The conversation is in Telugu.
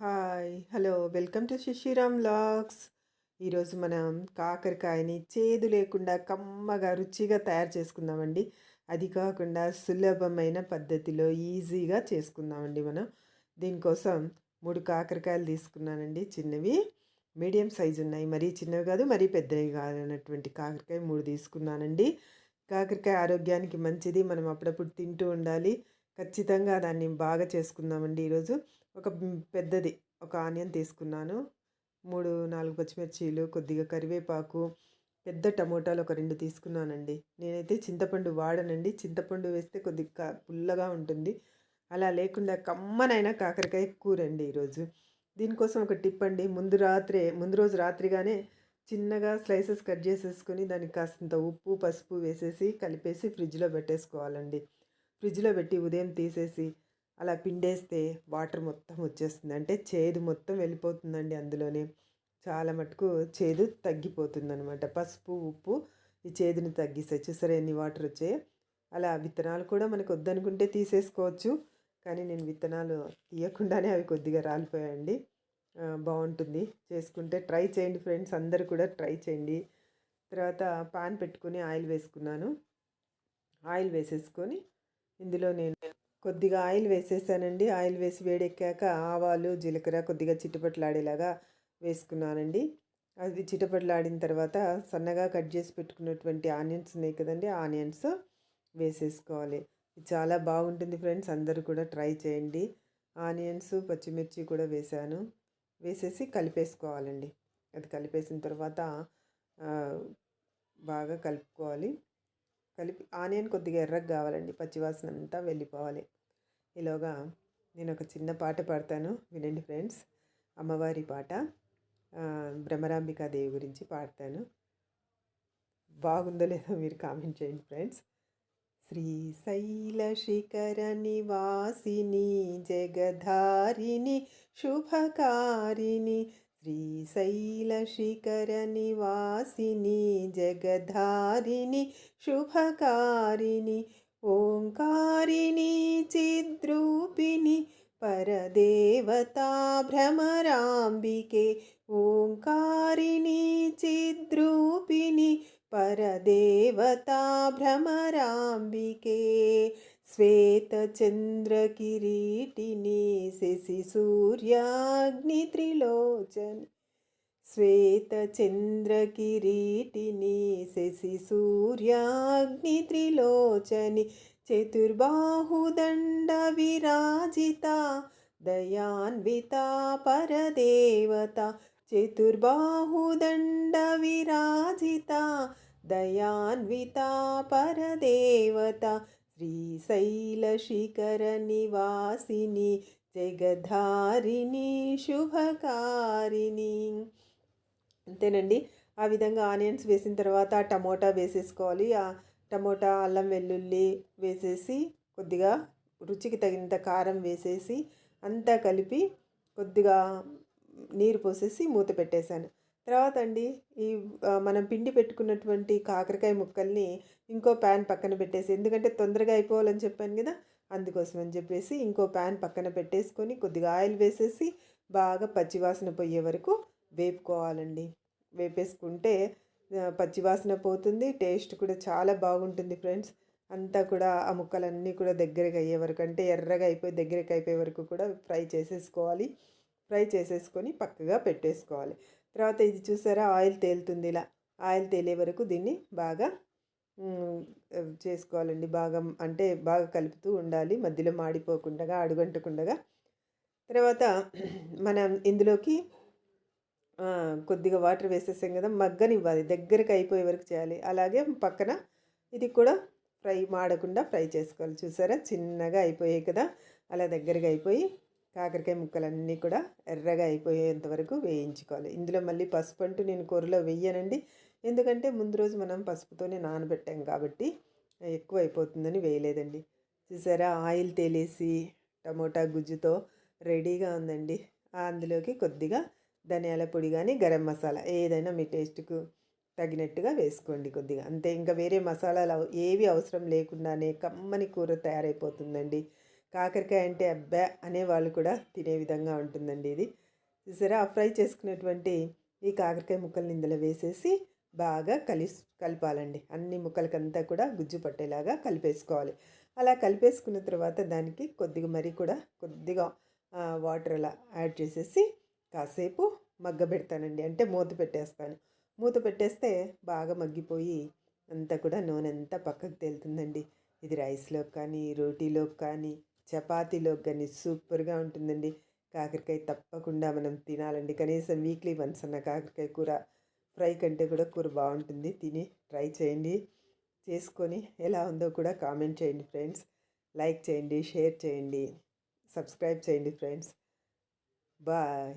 Hi hello welcome to Shishiram logs. ఈరోజు మనం కాకరకాయని చేదు లేకుండా కమ్మగా రుచిగా తయారు చేసుకుందామండి. అది కాకుండా సులభమైన పద్ధతిలో ఈజీగా చేసుకుందామండి మనం. దీనికోసం మూడు కాకరకాయలు తీసుకున్నానండి. చిన్నవి మీడియం సైజు ఉన్నాయి. మరీ చిన్నవి కాదు మరీ పెద్దవి కాదన్నటువంటి కాకరకాయ మూడు తీసుకున్నానండి. కాకరకాయ ఆరోగ్యానికి మంచిది. మనం అప్పుడప్పుడు తింటూ ఉండాలి. ఖచ్చితంగా దాన్ని బాగా చేసుకుందామండి ఈరోజు. ఒక పెద్దది. ఒక ఆనియన్ తీసుకున్నాను. మూడు నాలుగు పచ్చిమిర్చీలు కొద్దిగా కరివేపాకు పెద్ద టమోటాలు ఒక రెండు తీసుకున్నానండి. నేనైతే చింతపండు వాడనండి. చింతపండు వేస్తే కొద్దిగా పుల్లగా ఉంటుంది. అలా లేకుండా కమ్మనైన కాకరకాయ కూర అండి ఈరోజు. దీనికోసం ఒక టిప్ అండి. ముందు రాత్రే ముందు రోజు రాత్రిగానే చిన్నగా స్లైసెస్ కట్ చేసేసుకొని దానికి కాస్తంత ఉప్పు పసుపు వేసేసి కలిపేసి ఫ్రిడ్జ్లో పెట్టేసుకోవాలండి. ఫ్రిడ్జ్లో పెట్టి ఉదయం తీసేసి అలా పిండేస్తే వాటర్ మొత్తం వచ్చేస్తుంది. అంటే చేదు మొత్తం వెళ్ళిపోతుందండి అందులోనే. చాలా మటుకు చేదు తగ్గిపోతుంది అనమాట పసుపు ఉప్పు ఈ చేదుని తగ్గిస్తాయి చూసారా ఎన్ని వాటర్ వచ్చాయి? అలా విత్తనాలు కూడా మనకు వద్దనుకుంటే తీసేసుకోవచ్చు. కానీ నేను విత్తనాలు తీయకుండానే అవి కొద్దిగా రాలిపోయాయండి. బాగుంటుంది. చేసుకుంటే ట్రై చేయండి ఫ్రెండ్స్. అందరూ కూడా ట్రై చేయండి. తర్వాత పాన్ పెట్టుకుని ఆయిల్ వేసుకున్నాను. ఆయిల్ వేసేసుకొని ఇందులో నేను కొద్దిగా ఆయిల్ వేసేసానండి. ఆయిల్ వేసి వేడెక్కాక ఆవాలు జీలకర్ర కొద్దిగా చిట్టుపట్లాడేలాగా వేసుకున్నానండి. అది చిటపట్లాడిన తర్వాత సన్నగా కట్ చేసి పెట్టుకున్నటువంటి ఆనియన్స్ ఉన్నాయి కదండి ఆనియన్స్ వేసేసుకోవాలి. చాలా బాగుంటుంది ఫ్రెండ్స్ అందరూ కూడా ట్రై చేయండి. ఆనియన్స్ పచ్చిమిర్చి కూడా వేసాను. వేసేసి కలిపేసుకోవాలండి. అది కలిపేసిన తర్వాత బాగా కలుపుకోవాలి. కలిపి ఆనియన్ కొద్దిగా ఎర్రగా కావాలండి పచ్చివాసన అంతా వెళ్ళిపోవాలి. ఈలోగా నేను ఒక చిన్న పాట పాడతాను. వినండి ఫ్రెండ్స్. అమ్మవారి పాట. ఆ, భ్రమరాంబికాదేవి గురించి పాడతాను. బాగుందో లేదో మీరు కామెంట్ చేయండి ఫ్రెండ్స్. శ్రీశైల శిఖర నివాసిని జగధారిణి శుభకారిణి. శ్రీశైల శిఖర నివాసిని జగధారిణి శుభకారిణి. ओङ्कारिणी चिद्रूपिणि परदेवता भ्रमराम्बिके। ओङ्कारिणी चिद्रूपिणि परदेवता भ्रमराम्बिके। श्वेतचन्द्रकिरीटिनि शशिसूर्याग्नित्रिलोचन। श्वेतचन्द्रकिरीटिनी शशिसूर्याग्नित्रिलोचनि चतुर्बाहुदण्डविराजिता दयान्विता परदेवता चतुर्बाहुदण्डविराजिता दयान्विता परदेवता श्रीशैलशिखरनिवासिनि जगधारिणी शुभकारिणी। అంతేనండి. ఆ విధంగా ఆనియన్స్ వేసిన తర్వాత టమోటా వేసేసుకోవాలి. ఆ టమోటా అల్లం వెల్లుల్లి వేసేసి కొద్దిగా రుచికి తగినంత కారం వేసేసి అంతా కలిపి కొద్దిగా నీరు పోసేసి మూత పెట్టేశాను. తర్వాత అండి ఈ మనం పిండి పెట్టుకున్నటువంటి కాకరకాయ ముక్కల్ని ఇంకో ప్యాన్ పక్కన పెట్టేసి ఎందుకంటే తొందరగా అయిపోవాలని చెప్పాను కదా అందుకోసం అని చెప్పేసి ఇంకో ప్యాన్ పక్కన పెట్టేసుకొని కొద్దిగా ఆయిల్ వేసేసి బాగా పచ్చివాసన పోయే వరకు వేపుకోవాలండి. వేపేసుకుంటే పచ్చివాసన పోతుంది టేస్ట్ కూడా చాలా బాగుంటుంది ఫ్రెండ్స్. అంతా కూడా ఆ ముక్కలన్నీ కూడా దగ్గరగా అయ్యే వరకు అంటే ఎర్రగా అయిపోయి దగ్గరకు అయిపోయే వరకు కూడా ఫ్రై చేసేసుకోవాలి. ఫ్రై చేసేసుకొని పక్కగా పెట్టేసుకోవాలి. తర్వాత ఇది చూసారా ఆయిల్ తేలుతుంది ఇలా. ఆయిల్ తేలే వరకు దీన్ని బాగా చేసుకోవాలండి. బాగా అంటే బాగా కలుపుతూ ఉండాలి. మధ్యలో మాడిపోకుండా అడుగంటకుండగా తర్వాత మనం ఇందులోకి కొద్దిగా వాటర్ వేసేసాం కదా మగ్గనివ్వాలి దగ్గరికి అయిపోయే వరకు చేయాలి. అలాగే పక్కన ఇది కూడా ఫ్రై మాడకుండా ఫ్రై చేసుకోవాలి. చూసారా? చిన్నగా అయిపోయాయి కదా అలా దగ్గరగా అయిపోయి కాకరకాయ ముక్కలన్నీ కూడా ఎర్రగా అయిపోయేంత వరకు వేయించుకోవాలి. ఇందులో మళ్ళీ పసుపు అంటూ నేను కూరలో వేయనండి. ఎందుకంటే ముందు రోజు మనం పసుపుతోనే నానబెట్టాం కాబట్టి ఎక్కువ అయిపోతుందని వేయలేదండి. చూసారా? ఆయిల్ తేలేసి టమోటా గుజ్జుతో రెడీగా ఉందండి. అందులోకి కొద్దిగా ధనియాల పొడి కానీ గరం మసాలా ఏదైనా మీ టేస్ట్కు తగినట్టుగా వేసుకోండి కొద్దిగా. అంతే ఇంకా వేరే మసాలాలు ఏవి అవసరం లేకుండానే కమ్మని కూర తయారైపోతుందండి. కాకరకాయ అంటే అబ్బా అనేవాళ్ళు కూడా తినే విధంగా ఉంటుందండి ఇది. చూసారా? ఫ్రై చేసుకున్నటువంటి ఈ కాకరకాయ ముక్కల్ని ఇందులో వేసేసి బాగా కలి కలపాలండి. అన్ని ముక్కలకంతా కూడా గుజ్జు పట్టేలాగా కలిపేసుకోవాలి. అలా కలిపేసుకున్న తర్వాత దానికి కొద్దిగా మరీ కూడా కొద్దిగా వాటర్ అలా యాడ్ చేసేసి కాసేపు మగ్గబెడతానండి. అంటే మూత పెట్టేస్తాను. మూత పెట్టేస్తే బాగా మగ్గిపోయి అంతా కూడా నూనె అంతా పక్కకు తేలుతుందండి. ఇది రైస్లోకి కానీ రోటీలోకి కానీ చపాతీలోకి కానీ సూపర్గా ఉంటుందండి. కాకరకాయ తప్పకుండా మనం తినాలండి. కనీసం వీక్లీ వన్స్ అన్న కాకరకాయ కూర ఫ్రై కంటే కూడా కూర బాగుంటుంది. తిని ట్రై చేయండి. చేసుకొని ఎలా ఉందో కూడా కామెంట్ చేయండి ఫ్రెండ్స్. లైక్ చేయండి షేర్ చేయండి సబ్స్క్రైబ్ చేయండి ఫ్రెండ్స్. బాయ్.